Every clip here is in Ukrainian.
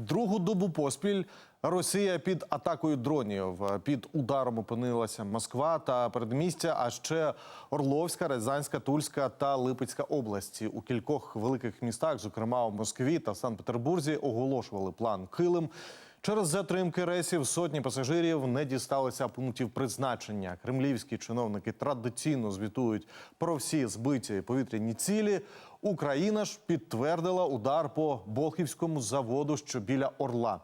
Другу добу поспіль Росія під атакою дронів. Під ударом опинилася Москва та передмістя, а ще Орловська, Рязанська, Тульська та Липецька області. У кількох великих містах, зокрема у Москві та Санкт-Петербурзі, оголошували план Килим. Через затримки рейсів сотні пасажирів не дісталися пунктів призначення. Кремлівські чиновники традиційно звітують про всі збиті повітряні цілі. Україна ж підтвердила удар по Болхівському заводу, що біля Орла.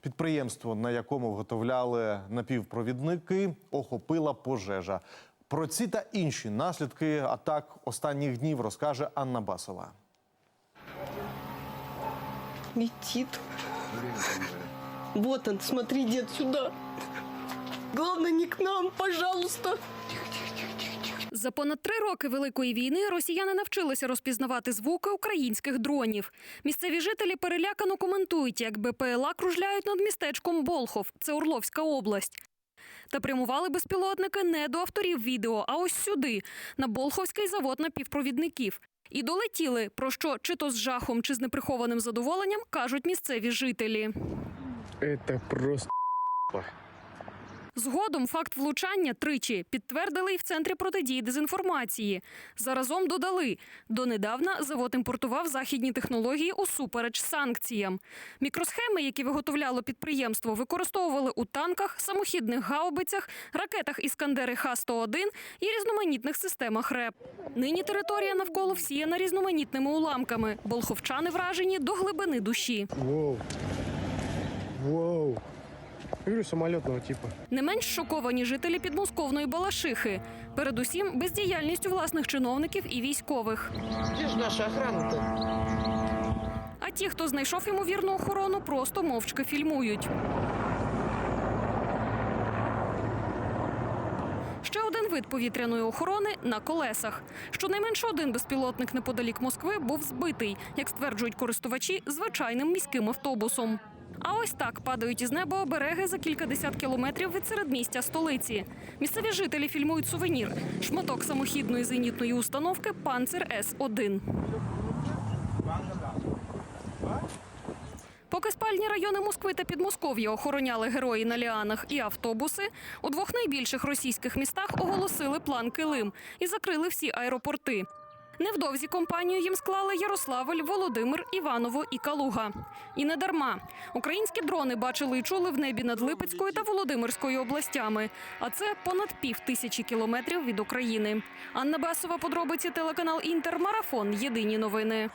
Підприємство, на якому виготовляли напівпровідники, охопила пожежа. Про ці та інші наслідки атак останніх днів розкаже Анна Басова. Летит. Вот он, смотри, дед, сюда. Главное, не к нам, пожалуйста. За понад три роки великої війни росіяни навчилися розпізнавати звуки українських дронів. Місцеві жителі перелякано коментують, як БПЛА кружляють над містечком Болхов, це Орловська область. Та прямували безпілотники не до авторів відео, а ось сюди, на Болховський завод напівпровідників. І долетіли, про що чи то з жахом, чи з неприхованим задоволенням кажуть місцеві жителі. Это просто Згодом факт влучання тричі підтвердили і в центрі протидії дезінформації. Заразом додали донедавна завод імпортував західні технології усупереч санкціям. Мікросхеми, які виготовляло підприємство, використовували у танках, самохідних гаубицях, ракетах Іскандери Х-101 і різноманітних системах РЕП. Нині територія навколо всіяна різноманітними уламками. Болховчани вражені до глибини душі. Воу. Воу. Я говорю, самолетного типа. Не менш шоковані жителі підмосковної Балашихи. Передусім, бездіяльністю власних чиновників і військових. Где же наша охрана-то? А ті, хто знайшов ймовірну охорону, просто мовчки фільмують. Ще один вид повітряної охорони на колесах. Щонайменше один безпілотник неподалік Москви був збитий, як стверджують користувачі, звичайним міським автобусом. А ось так падають із неба обереги за кількадесят кілометрів від середмістя столиці. Місцеві жителі фільмують сувенір шматок самохідної зенітної установки Панцер С 1 Поки спальні райони Москви та Підмосков'я охороняли герої на ліанах і автобуси, у двох найбільших російських містах оголосили план Килим і закрили всі аеропорти. Невдовзі компанію їм склали Ярославль, Володимир, Іваново і Калуга. І не дарма. Українські дрони бачили і чули в небі над Липецькою та Володимирською областями. А це понад пів тисячі кілометрів від України. Анна Басова, подробиці телеканал Інтермарафон. Єдині новини.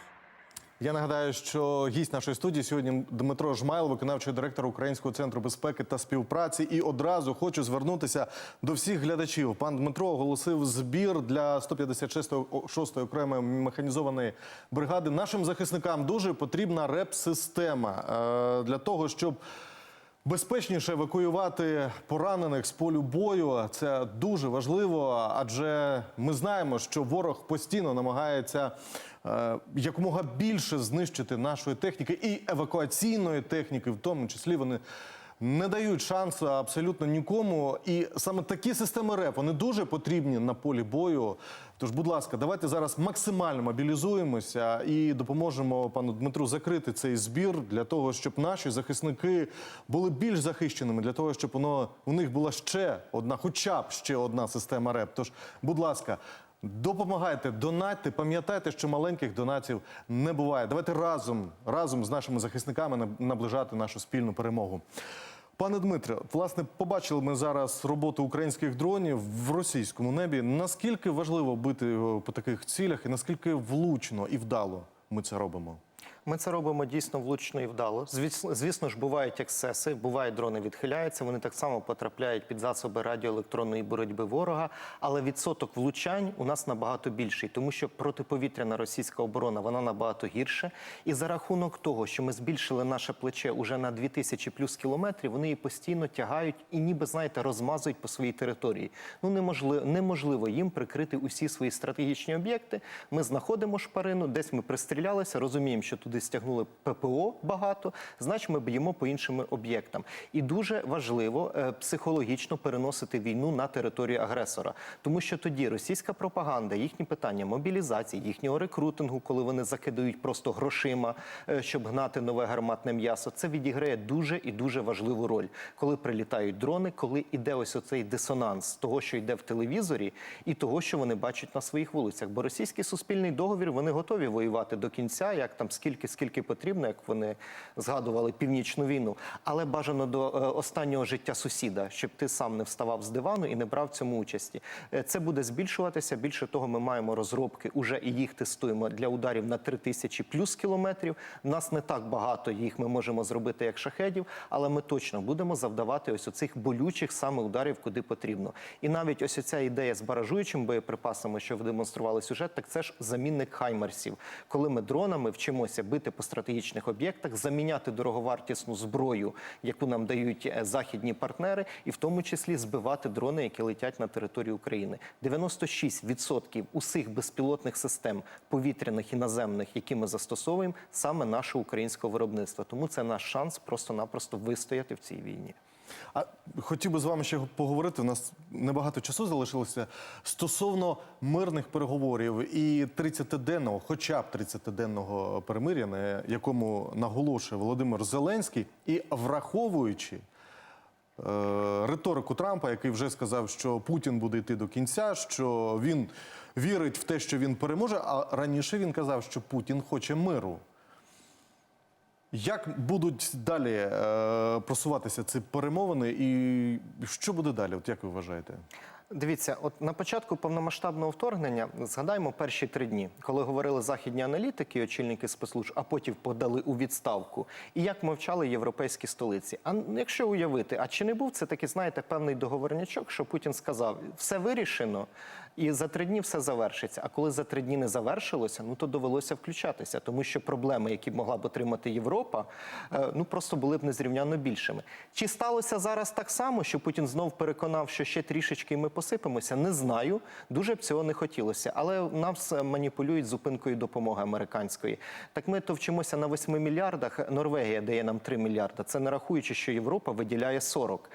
Я нагадаю, що гість нашої студії сьогодні Дмитро Жмайл, виконавчий директор Українського центру безпеки та співпраці. І одразу хочу звернутися до всіх глядачів. Пан Дмитро оголосив збір для 156-ї окремої механізованої бригади. Нашим захисникам дуже потрібна реп-система е, для того, щоб. Безпечніше евакуювати поранених з полю бою це дуже важливо, адже ми знаємо, що ворог постійно намагається якомога більше знищити нашої техніки і евакуаційної техніки, в тому числі вони. Не дають шансу абсолютно нікому, і саме такі системи РЕП вони дуже потрібні на полі бою. Тож, будь ласка, давайте зараз максимально мобілізуємося і допоможемо пану Дмитру закрити цей збір для того, щоб наші захисники були більш захищеними, для того, щоб воно у них була ще одна, хоча б ще одна система РЕП. Тож, будь ласка. Допомагайте, донатьте, пам'ятайте, що маленьких донатів не буває. Давайте разом, разом з нашими захисниками наб- наближати нашу спільну перемогу. Пане Дмитре, власне, побачили ми зараз роботу українських дронів в російському небі. Наскільки важливо бити його по таких цілях, і наскільки влучно і вдало ми це робимо? Ми це робимо дійсно влучно і вдало. Звісно, ж, бувають ексцеси, бувають дрони відхиляються. Вони так само потрапляють під засоби радіоелектронної боротьби ворога. Але відсоток влучань у нас набагато більший, тому що протиповітряна російська оборона вона набагато гірше. І за рахунок того, що ми збільшили наше плече уже на 2000 плюс кілометрів, вони її постійно тягають і, ніби знаєте, розмазують по своїй території. Ну неможливо, неможливо їм прикрити усі свої стратегічні об'єкти. Ми знаходимо шпарину, десь ми пристрілялися, розуміємо, що туди туди стягнули ППО багато, значить ми б'ємо по іншим об'єктам. І дуже важливо е, психологічно переносити війну на територію агресора, тому що тоді російська пропаганда, їхні питання мобілізації, їхнього рекрутингу, коли вони закидають просто грошима, е, щоб гнати нове гарматне м'ясо, це відіграє дуже і дуже важливу роль, коли прилітають дрони, коли іде ось оцей дисонанс того, що йде в телевізорі, і того, що вони бачать на своїх вулицях. Бо російський суспільний договір вони готові воювати до кінця, як там скільки скільки потрібно, як вони згадували північну війну, але бажано до е, останнього життя сусіда, щоб ти сам не вставав з дивану і не брав в цьому участі. Е, Це буде збільшуватися. Більше того, ми маємо розробки уже і їх тестуємо для ударів на 3000 плюс кілометрів. Нас не так багато їх ми можемо зробити як шахедів, але ми точно будемо завдавати ось оцих болючих саме ударів, куди потрібно. І навіть ось ця ідея з баражуючими боєприпасами, що демонстрували сюжет, так це ж замінник хаймерсів, коли ми дронами вчимося бити по стратегічних об'єктах, заміняти дороговартісну зброю, яку нам дають е, західні партнери, і в тому числі збивати дрони, які летять на територію України. 96% усіх безпілотних систем повітряних і наземних, які ми застосовуємо, саме наше українське виробництво. Тому це наш шанс просто-напросто вистояти в цій війні. А хотів би з вами ще поговорити. У нас небагато часу залишилося стосовно мирних переговорів і 30-денного, хоча б 30-денного перемир'я, на якому наголошує Володимир Зеленський, і враховуючи е, риторику Трампа, який вже сказав, що Путін буде йти до кінця, що він вірить в те, що він переможе. А раніше він казав, що Путін хоче миру. Як будуть далі е, просуватися ці перемовини, і що буде далі? От як ви вважаєте? Дивіться, от на початку повномасштабного вторгнення згадаємо перші три дні, коли говорили західні аналітики, очільники спецслужб, а потім подали у відставку. І як мовчали європейські столиці. А якщо уявити, а чи не був це такий, знаєте, певний договорнячок, що Путін сказав, все вирішено, і за три дні все завершиться. А коли за три дні не завершилося, ну то довелося включатися, тому що проблеми, які б могла б отримати Європа, е, ну просто були б незрівнянно більшими. Чи сталося зараз так само, що Путін знов переконав, що ще трішечки ми посипемося? Не знаю. Дуже б цього не хотілося. Але нас маніпулюють зупинкою допомоги американської. Так ми то вчимося на 8 мільярдах. Норвегія дає нам 3 мільярда. Це не рахуючи, що Європа виділяє 40.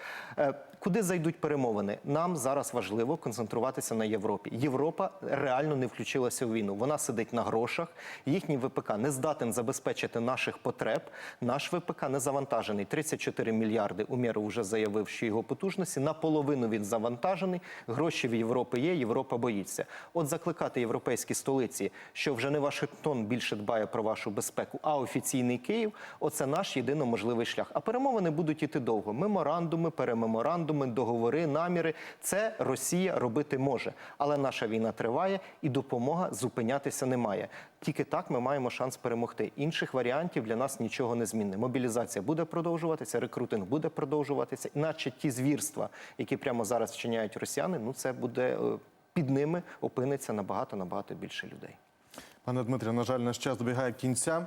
Куди зайдуть перемовини? Нам зараз важливо концентруватися на Європі. Європа реально не включилася в війну. Вона сидить на грошах. Їхній ВПК не здатен забезпечити наших потреб. Наш ВПК не завантажений. 34 мільярди. Умєров вже заявив, що його потужності наполовину він завантажений. Гроші в Європи є. Європа боїться. От закликати європейські столиці, що вже не Вашингтон більше дбає про вашу безпеку, а офіційний Київ. Оце наш єдино можливий шлях. А перемовини будуть іти довго. Меморандуми, перемеморандуми, договори, наміри. Це Росія робити може. Але наша війна триває і допомога зупинятися не має. Тільки так ми маємо шанс перемогти. Інших варіантів для нас нічого не змінне. Мобілізація буде продовжуватися, рекрутинг буде продовжуватися, іначе ті звірства, які прямо зараз вчиняють росіяни, ну це буде е, під ними опиниться набагато набагато більше людей. Пане Дмитре, на жаль, наш час добігає кінця.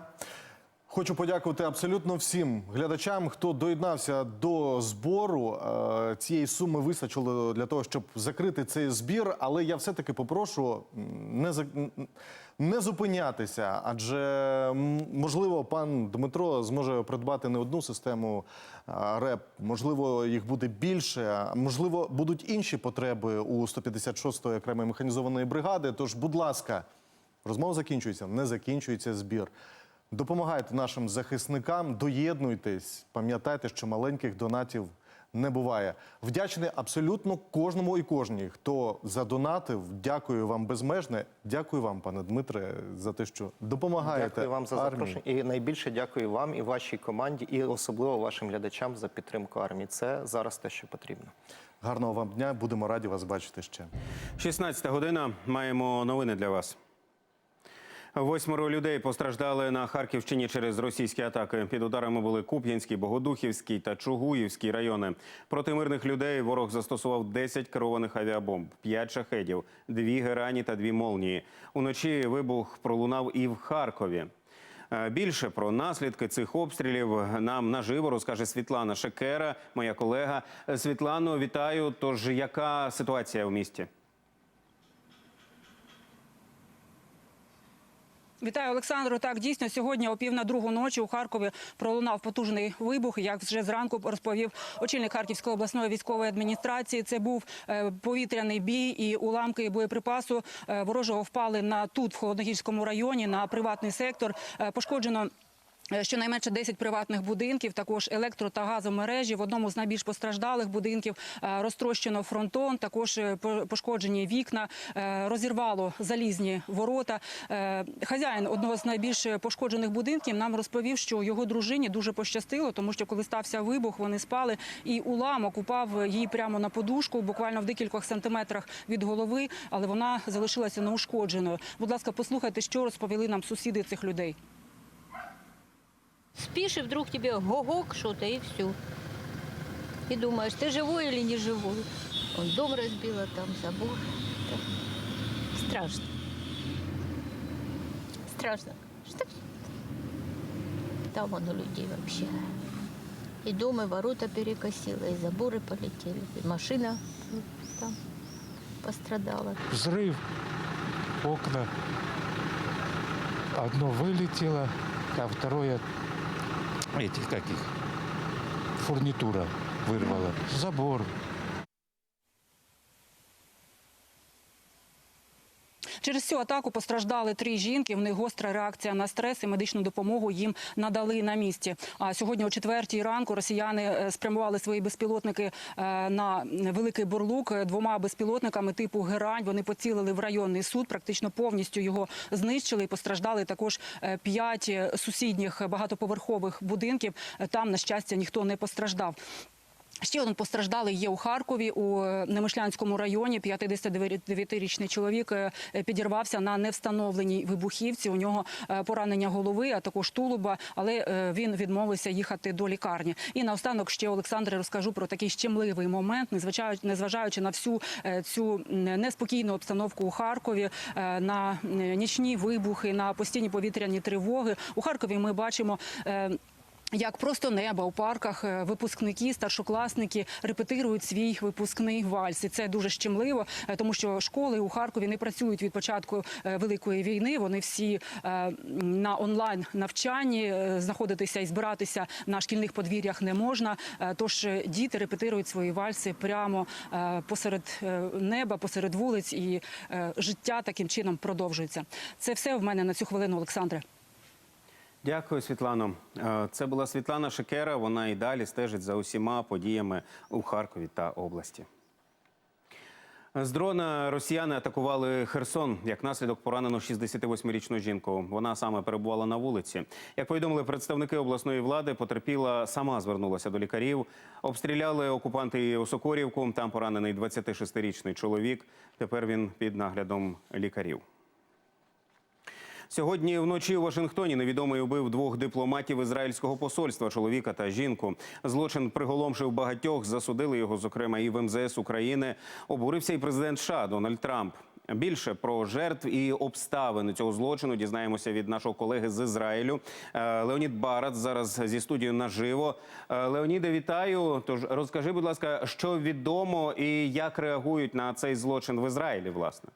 Хочу подякувати абсолютно всім глядачам, хто доєднався до збору. Е, Цієї суми вистачило для того, щоб закрити цей збір. Але я все-таки попрошу не не зупинятися, адже можливо пан Дмитро зможе придбати не одну систему РЕП, можливо, їх буде більше. Можливо, будуть інші потреби у 156-ї окремої механізованої бригади. Тож, будь ласка. Розмова закінчується, не закінчується збір. Допомагайте нашим захисникам, доєднуйтесь. Пам'ятайте, що маленьких донатів не буває. Вдячний абсолютно кожному і кожній, хто задонатив. Дякую вам безмежне. Дякую вам, пане Дмитре, за те, що допомагаєте. Дякую вам за армії. запрошення. І найбільше дякую вам і вашій команді, і особливо вашим глядачам за підтримку армії. Це зараз те, що потрібно. Гарного вам дня. Будемо раді вас бачити ще. 16 година. Маємо новини для вас. Восьмеро людей постраждали на Харківщині через російські атаки. Під ударами були Куп'янський, Богодухівський та Чугуївський райони. Проти мирних людей ворог застосував 10 керованих авіабомб, 5 шахедів, 2 герані та 2 молнії. Уночі вибух пролунав і в Харкові. Е, Більше про наслідки цих обстрілів нам наживо розкаже Світлана Шекера, моя колега. Е, Світлано, вітаю. Тож яка ситуація у місті? Вітаю, Олександру. Так, дійсно, сьогодні о пів на другу ночі у Харкові пролунав потужний вибух. Як вже зранку розповів очільник Харківської обласної військової адміністрації, це був е, повітряний бій і уламки боєприпасу е, ворожого впали на тут, в Холодногірському районі, на приватний сектор. Е, Пошкоджено Щонайменше 10 приватних будинків, також електро та газомережі. В одному з найбільш постраждалих будинків е, розтрощено фронтон, також е, пошкоджені вікна, е, розірвало залізні ворота. Е, Хазяїн одного з найбільш пошкоджених будинків нам розповів, що його дружині дуже пощастило, тому що коли стався вибух, вони спали, і уламок упав їй прямо на подушку, буквально в декількох сантиметрах від голови, але вона залишилася неушкодженою. Будь ласка, послухайте, що розповіли нам сусіди цих людей Спишь, и вдруг тебе гогок что-то, и все. И думаешь, ты живой или не живой. Он дом разбила, там забор. Так. Страшно. Страшно. Что? Там он у людей вообще. И дом, и ворота перекосило, и заборы полетели, и машина ну, там пострадала. взрыв, окна. Одно вылетело, а второе, этих каких, фурнитура вырвала. Забор. Через цю атаку постраждали три жінки. В них гостра реакція на стрес і медичну допомогу їм надали на місці. А сьогодні о четвертій ранку росіяни е, спрямували свої безпілотники е, на великий бурлук двома безпілотниками типу Герань. Вони поцілили в районний суд, практично повністю його знищили. Постраждали також е, п'ять сусідніх багатоповерхових будинків. Там, на щастя, ніхто не постраждав. Ще один постраждалий є у Харкові у е, Немишлянському районі. 59-річний чоловік е, підірвався на невстановленій вибухівці. У нього е, поранення голови, а також тулуба, але він відмовився їхати до лікарні. І наостанок ще Олександре розкажу про такий щемливий момент, незважаючи, на всю цю неспокійну обстановку у Харкові, на нічні вибухи, на постійні повітряні тривоги. У Харкові ми бачимо. Як просто неба у парках е, випускники, старшокласники репетирують свій випускний вальс. І це дуже щемливо, е, тому що школи у Харкові не працюють від початку е, великої війни. Вони всі на онлайн навчанні знаходитися і збиратися на шкільних подвір'ях не можна. Тож діти репетирують свої вальси прямо посеред неба, посеред вулиць, і життя таким чином продовжується. Це все в мене на цю хвилину, Олександре. Дякую, Світлано. Е, Це була Світлана Шикера. Вона і далі стежить за усіма подіями у Харкові та області. З дрона росіяни атакували Херсон. Як наслідок поранено 68-річну жінку. Вона саме перебувала на вулиці. Як повідомили представники обласної влади, потерпіла сама звернулася до лікарів. Обстріляли окупанти і Осокорівку. Там поранений 26-річний чоловік. Тепер він під наглядом лікарів. Сьогодні вночі у Вашингтоні невідомий убив двох дипломатів ізраїльського посольства, чоловіка та жінку. Злочин приголомшив багатьох. Засудили його, зокрема, і в МЗС України. Обурився і президент США Дональд Трамп. Більше про жертв і обставини цього злочину дізнаємося від нашого колеги з Ізраїлю. Е, Леонід Барат зараз зі студією наживо. Е, Леоніде, вітаю. Тож розкажи, будь ласка, що відомо і як реагують на цей злочин в Ізраїлі, власне.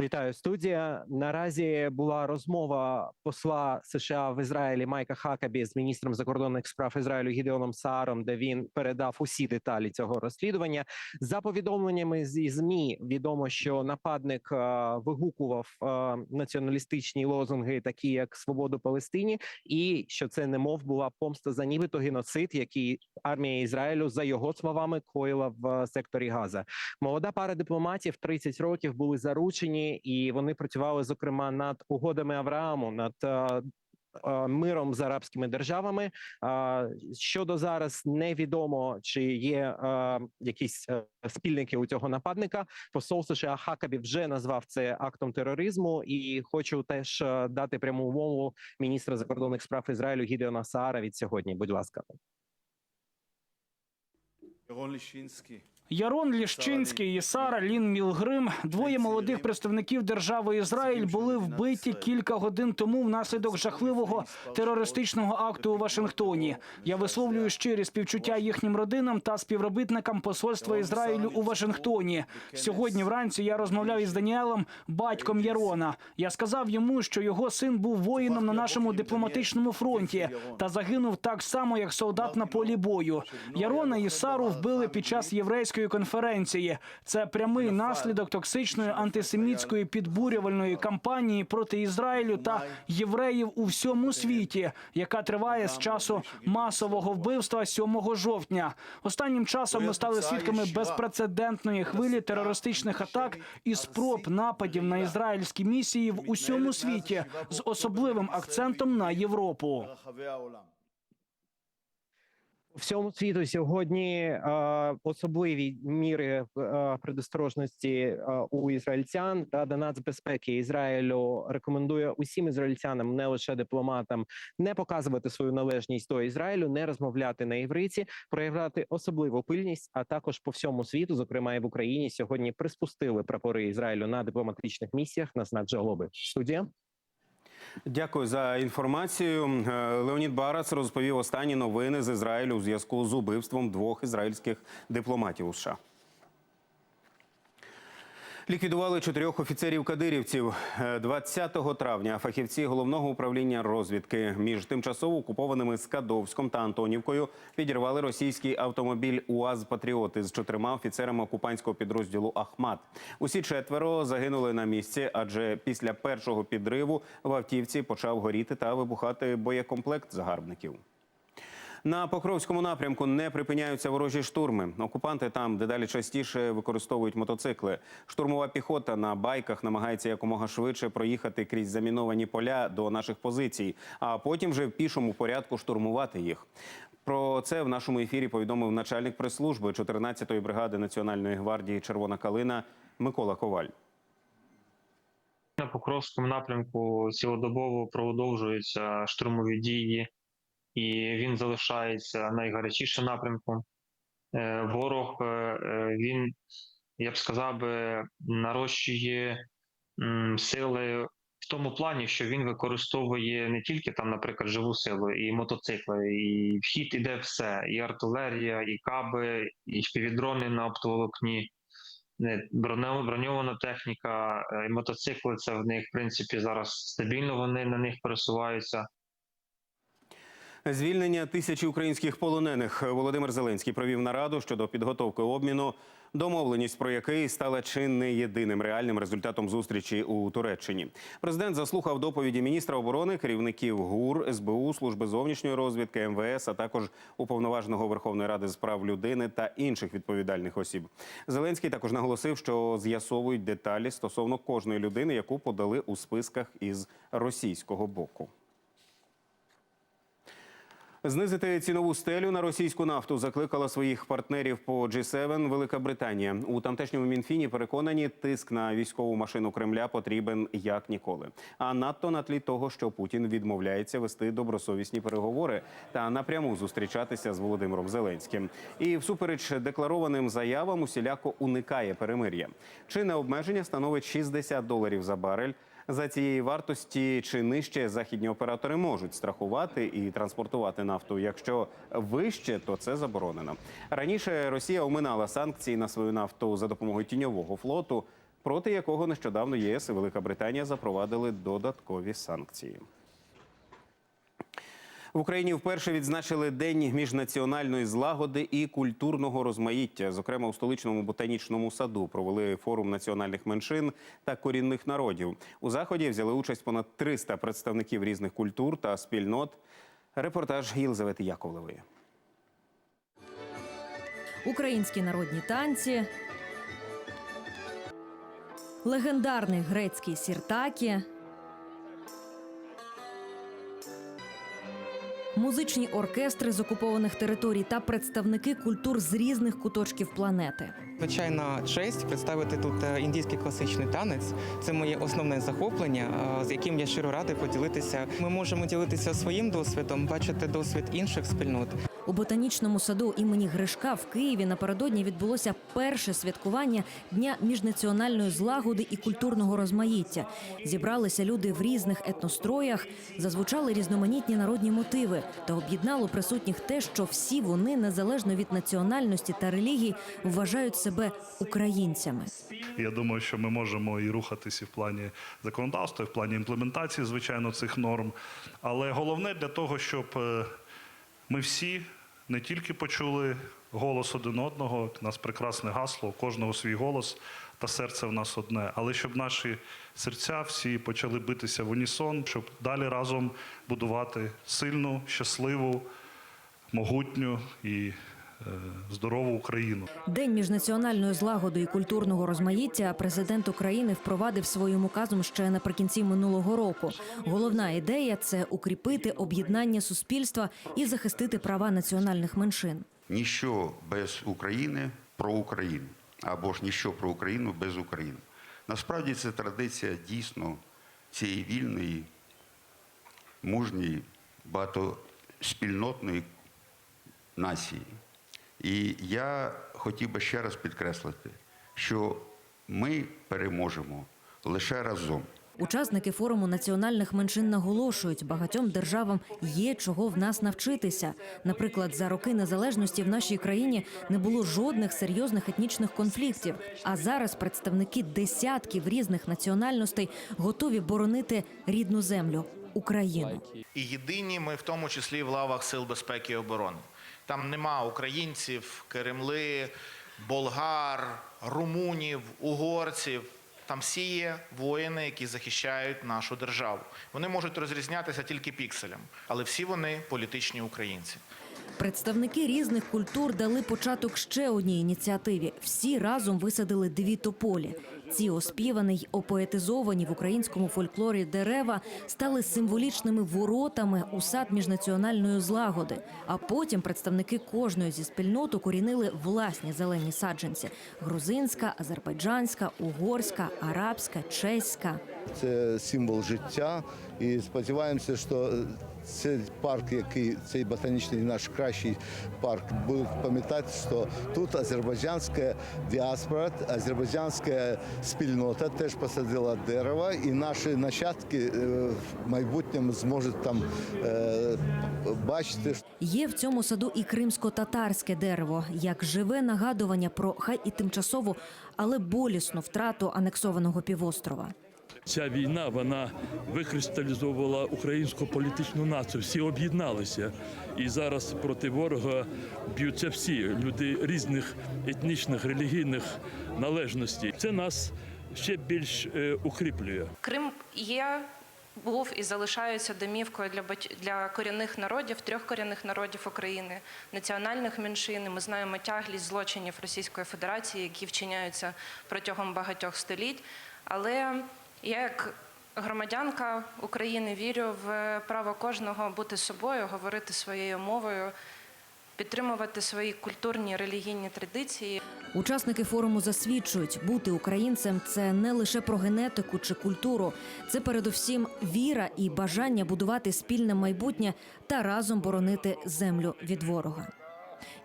Вітаю студія. Наразі була розмова посла США в Ізраїлі Майка Хакабі з міністром закордонних справ Ізраїлю Гідеоном Сааром, де він передав усі деталі цього розслідування. За повідомленнями зі змі відомо, що нападник е, вигукував е, націоналістичні лозунги, такі як свободу Палестині, і що це немов була помста за нібито геноцид, який армія Ізраїлю за його словами коїла в е, секторі Газа. Молода пара дипломатів 30 років були заручені, і вони працювали зокрема над угодами Аврааму. над е, е, Миром з арабськими державами щодо зараз невідомо чи є е, якісь спільники у цього нападника. Посол США Хакабі вже назвав це актом тероризму, і хочу теж дати пряму умову міністра закордонних справ Ізраїлю Гідеона Саара від сьогодні. Будь ласка, Лішинський. Ярон Ліщинський і Сара Лін Мілгрим, двоє молодих представників держави Ізраїль, були вбиті кілька годин тому внаслідок жахливого терористичного акту у Вашингтоні. Я висловлюю щирі співчуття їхнім родинам та співробітникам посольства Ізраїлю у Вашингтоні. Сьогодні вранці я розмовляв із Даніелем, батьком Ярона. Я сказав йому, що його син був воїном на нашому дипломатичному фронті та загинув так само, як солдат на полі бою. Ярона і Сару вбили під час єврейської конференції. Це прямий наслідок токсичної антисемітської підбурювальної кампанії проти Ізраїлю та євреїв у всьому світі, яка триває з часу масового вбивства 7 жовтня. Останнім часом ми стали свідками безпрецедентної хвилі терористичних атак і спроб нападів на ізраїльські місії в усьому світі з особливим акцентом на Європу. Всьому світу сьогодні е, особливі міри е, предосторожності е, у ізраїльтян. Рада нацбезпеки Ізраїлю рекомендує усім ізраїльтянам, не лише дипломатам, не показувати свою належність до Ізраїлю, не розмовляти на івриті, проявляти особливу пильність. А також по всьому світу, зокрема і в Україні, сьогодні приспустили прапори Ізраїлю на дипломатичних місіях на знак жалоби. Студія. Дякую за інформацію. Е, Леонід Барац розповів останні новини з Ізраїлю у зв'язку з убивством двох ізраїльських дипломатів у США. Ліквідували чотирьох офіцерів кадирівців Е, 20 травня. Фахівці головного управління розвідки між тимчасово окупованими Скадовськом та Антонівкою підірвали російський автомобіль УАЗ Патріоти з чотирма офіцерами окупантського підрозділу Ахмат. Усі четверо загинули на місці, адже після першого підриву в автівці почав горіти та вибухати боєкомплект загарбників. На Покровському напрямку не припиняються ворожі штурми. Окупанти там дедалі частіше використовують мотоцикли. Штурмова піхота на байках намагається якомога швидше проїхати крізь заміновані поля до наших позицій, а потім вже в пішому порядку штурмувати їх. Про це в нашому ефірі повідомив начальник прес-служби 14-ї бригади Національної гвардії Червона калина Микола Коваль. На Покровському напрямку цілодобово продовжуються штурмові дії, і він залишається найгарячішим напрямком. Е, Ворог е, е, він, я б сказав, нарощує сили в тому плані, що він використовує не тільки там, наприклад, живу силу, і мотоцикли, і в хід іде все: і артилерія, і каби, і впівдрони на оптоволокні. Броньована техніка, і мотоцикли це в них, в принципі, зараз стабільно вони на них пересуваються. Звільнення тисячі українських полонених Володимир Зеленський провів нараду щодо підготовки обміну, домовленість про який стала чи не єдиним реальним результатом зустрічі у Туреччині. Президент заслухав доповіді міністра оборони, керівників ГУР, СБУ, служби зовнішньої розвідки, МВС, а також уповноваженого Верховної Ради з прав людини та інших відповідальних осіб. Зеленський також наголосив, що з'ясовують деталі стосовно кожної людини, яку подали у списках із російського боку. Знизити цінову стелю на російську нафту закликала своїх партнерів по G7 Велика Британія. У тамтешньому мінфіні переконані, тиск на військову машину Кремля потрібен як ніколи. А надто на тлі того, що Путін відмовляється вести добросовісні переговори та напряму зустрічатися з Володимиром Зеленським. І всупереч декларованим заявам усіляко уникає перемир'я. Чинне обмеження становить 60 доларів за барель. За цієї вартості чи нижче західні оператори можуть страхувати і транспортувати нафту. Якщо вище, то це заборонено. Раніше Росія оминала санкції на свою нафту за допомогою тіньового флоту, проти якого нещодавно ЄС і Велика Британія запровадили додаткові санкції. В Україні вперше відзначили День міжнаціональної злагоди і культурного розмаїття. Зокрема, у столичному ботанічному саду провели форум національних меншин та корінних народів. У заході взяли участь понад 300 представників різних культур та спільнот. Репортаж Єлизавети Яковлевої. Українські народні танці, легендарний грецький сіртакі, музичні оркестри з окупованих територій та представники культур з різних куточків планети. Звичайна честь представити тут е, індійський класичний танець. Це моє основне захоплення, е, з яким я щиро радий поділитися. Ми можемо ділитися своїм досвідом, бачити досвід інших спільнот. У ботанічному саду імені Гришка в Києві напередодні відбулося перше святкування Дня міжнаціональної злагоди і культурного розмаїття. Зібралися люди в різних етностроях, зазвучали різноманітні народні мотиви та об'єднало присутніх те, що всі вони, незалежно від національності та релігій, вважають себе українцями. Я думаю, що ми можемо і рухатися в плані законодавства, і в плані імплементації, звичайно, цих норм. Але головне для того, щоб е, ми всі не тільки почули голос один одного, у нас прекрасне гасло, у кожного свій голос та серце в нас одне, але щоб наші серця всі почали битися в унісон, щоб далі разом будувати сильну, щасливу, могутню і здорову Україну. День міжнаціональної злагоди і культурного розмаїття президент України впровадив своїм указом ще наприкінці минулого року. Головна ідея це укріпити об'єднання суспільства і захистити права національних меншин. Ніщо без України про Україну, або ж ніщо про Україну без України. Насправді це традиція дійсно цієї вільної, мужньої, багатоспільнотної нації. І я хотів би ще раз підкреслити, що ми переможемо лише разом. Учасники форуму національних меншин наголошують, багатьом державам є чого в нас навчитися. Наприклад, за роки незалежності в нашій країні не було жодних серйозних етнічних конфліктів. А зараз представники десятків різних національностей готові боронити рідну землю Україну. І єдині ми в тому числі в лавах сил безпеки і оборони. Там нема українців, керемли, болгар, румунів, угорців. Там всі є воїни, які захищають нашу державу. Вони можуть розрізнятися тільки пікселем, але всі вони політичні українці. Представники різних культур дали початок ще одній ініціативі. Всі разом висадили дві тополі. Ці оспівані й опоетизовані в українському фольклорі дерева стали символічними воротами у сад міжнаціональної злагоди. А потім представники кожної зі спільнот укорінили власні зелені саджанці: грузинська, азербайджанська, угорська, арабська, чеська. Це символ життя, і сподіваємося, що цей парк, який цей ботанічний наш кращий парк, будуть пам'ятати, що тут азербайджанська діаспора, азербайджанська спільнота теж посадила дерева, і наші нащадки е, в майбутньому зможуть там е, бачити. Є в цьому саду і кримсько-татарське дерево, як живе нагадування про хай і тимчасову, але болісну втрату анексованого півострова. Ця війна вона викристалізовувала українську політичну націю. Всі об'єдналися, і зараз проти ворога б'ються всі люди різних етнічних релігійних належностей. Це нас ще більш е, укріплює. Крим є. Був і залишається домівкою для для корінних народів, трьох корінних народів України, національних меншин. Ми знаємо тяглість злочинів Російської Федерації, які вчиняються протягом багатьох століть. Але я, як громадянка України, вірю в право кожного бути собою, говорити своєю мовою, підтримувати свої культурні релігійні традиції. Учасники форуму засвідчують, бути українцем це не лише про генетику чи культуру, це передусім віра і бажання будувати спільне майбутнє та разом боронити землю від ворога.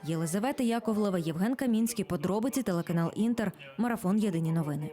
Єлизавета Яковлева, Євген Камінський, подробиці телеканал Інтер, марафон Єдині новини.